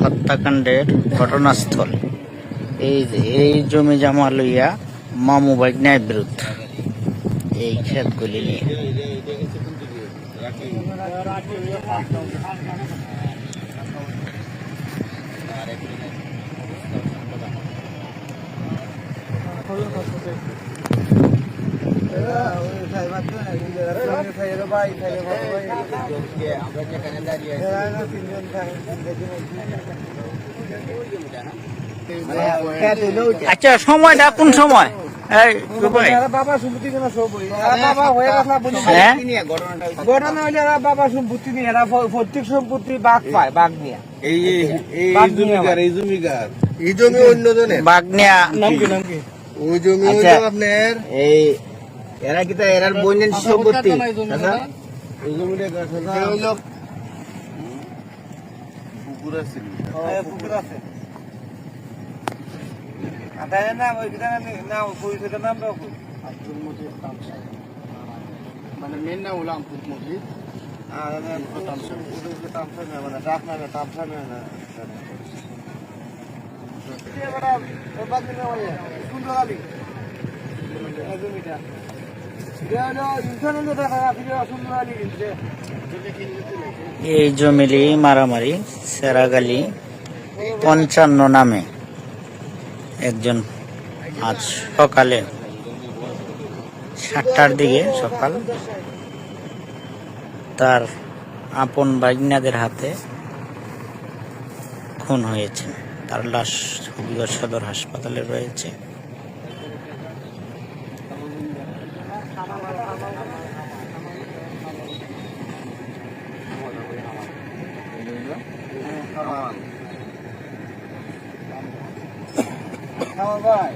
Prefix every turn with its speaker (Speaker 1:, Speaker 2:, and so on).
Speaker 1: হত্যাকাণ্ডের ঘটনাস্থল। এই এই জমি জমা লইয়া মামু বাইক বিরুদ্ধ। এই ক্ষেতগুলি নিয়ে। আচ্ছা সময়টা কোন সময়? এই
Speaker 2: বাবা সম্পত্তি কেন সব বাবা হয়ে গেছে বলি ঘটনা হইলে বাবা সম্পত্তি নিয়ে এরা প্রত্যেক সম্পত্তি বাঘ পায় বাঘ নিয়ে।
Speaker 3: এই এই এই
Speaker 2: বাদ নিয়ে
Speaker 3: জমিকার এই জমিকার
Speaker 4: এই জমি অন্য জনের?
Speaker 1: বাগনিয়া
Speaker 2: নাম কি নাম কি?
Speaker 4: ওই জমি
Speaker 1: আচ্ছা।
Speaker 4: আপনার
Speaker 2: এই এরা কি এরার বন্যন সম্পত্তি
Speaker 3: আছে
Speaker 4: মানে মেন নাম হলো না না না
Speaker 1: এই জমিলি মারামারি, সেরাগালি, পঞ্চান্ন নামে একজন আজ সকালে সাতটার দিকে সকাল তার আপন বাগনাদের হাতে খুন হয়েছে তার লাশ সদর হাসপাতালে রয়েছে।
Speaker 2: ভাই